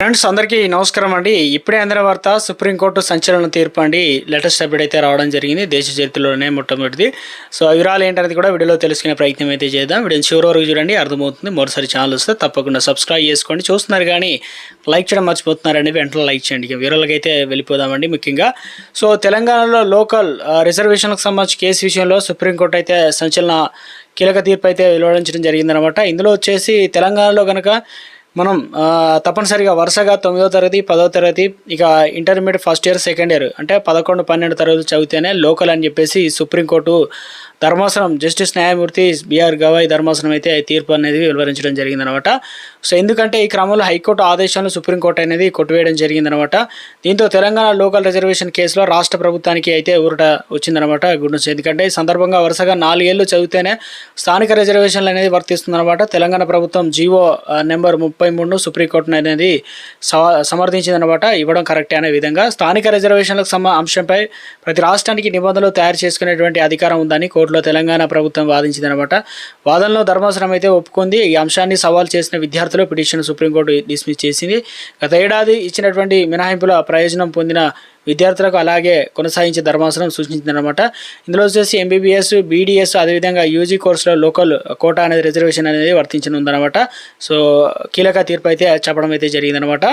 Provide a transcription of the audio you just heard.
Friends అందరికీ నమస్కారం అండి. ఇప్పుడే అందిన వార్త సుప్రీంకోర్టు సంచలన తీర్పు అండి. లేటెస్ట్ అప్డేట్ అయితే రావడం జరిగింది. దేశ చరిత్రలోనే మొట్టమొదటిది. సో వివరాలు ఏంటనేది కూడా వీడియోలో తెలుసుకునే ప్రయత్నం అయితే చేద్దాం. వీడియో చివరి వరకు చూడండి అర్థమవుతుంది. మరోసారి ఛానల్ వస్తే తప్పకుండా సబ్స్క్రైబ్ చేసుకోండి. చూస్తున్నారు కానీ లైక్ చేయడం మర్చిపోతున్నారండి వెంటనే లైక్ చేయండి. ఇక వివరాలకి అయితే వెళ్ళిపోదామండి ముఖ్యంగా. సో తెలంగాణలో లోకల్ రిజర్వేషన్లకు సంబంధించి కేసు విషయంలో సుప్రీంకోర్టు అయితే సంచలన కీలక తీర్పు అయితే వెలువడించడం జరిగిందనమాట ఇందులో వచ్చేసి తెలంగాణలో కనుక మనం తప్పనిసరిగా వరుసగా తొమ్మిదో తరగతి పదో తరగతి ఇక intermediate first year second year అంటే పదకొండు పన్నెండు తరగతి చదివితేనే లోకల్ అని చెప్పేసి సుప్రీంకోర్టు ధర్మాసనం జస్టిస్ న్యాయమూర్తి బిఆర్ గవాయ్ ధర్మాసనం అయితే తీర్పు అనేది వెలువరించడం జరిగిందనమాట. సో ఎందుకంటే ఈ క్రమంలో హైకోర్టు ఆదేశాలను సుప్రీంకోర్టు అనేది కొట్టివేయడం జరిగిందనమాట. దీంతో తెలంగాణ లోకల్ రిజర్వేషన్ కేసులో రాష్ట్ర ప్రభుత్వానికి అయితే ఊరట వచ్చిందనమాట గుడ్ న్యూస్ ఎందుకంటే ఈ సందర్భంగా వరుసగా నాలుగేళ్ళు చదివితేనే స్థానిక రిజర్వేషన్లు అనేది వర్తిస్తుందన్నమాట తెలంగాణ ప్రభుత్వం జీవో నెంబర్ నెంబర్ ముప్పై మూడును సుప్రీంకోర్టు అనేది సవ- సమర్థించిందనమాట ఇవ్వడం కరెక్టే అనే విధంగా. స్థానిక రిజర్వేషన్లకు సమ అంశంపై ప్రతి రాష్ట్రానికి నిబంధనలు తయారు చేసుకునేటువంటి అధికారం ఉందని కోర్టులో తెలంగాణ ప్రభుత్వం వాదించిందనమాట వాదనలో ధర్మాసనం అయితే ఒప్పుకుంది. ఈ అంశాన్ని సవాల్ చేసిన విద్యార్థులు పిటిషన్ సుప్రీంకోర్టు డిస్మిస్ చేసింది. గత ఏడాది ఇచ్చినటువంటి మినహాయింపుల ప్రయోజనం పొందిన విద్యార్థులకు అలాగే కొనసాగించే ధర్మాసనం సూచించిందనమాట ఇందులో వచ్చేసి ఎంబీబీఎస్ బీడీఎస్ అదేవిధంగా యూజీ కోర్సులో లోకల్ కోటా అనేది రిజర్వేషన్ అనేది వర్తించనుందనమాట సో కీలక తీర్పు అయితే చెప్పడం అయితే జరిగిందనమాట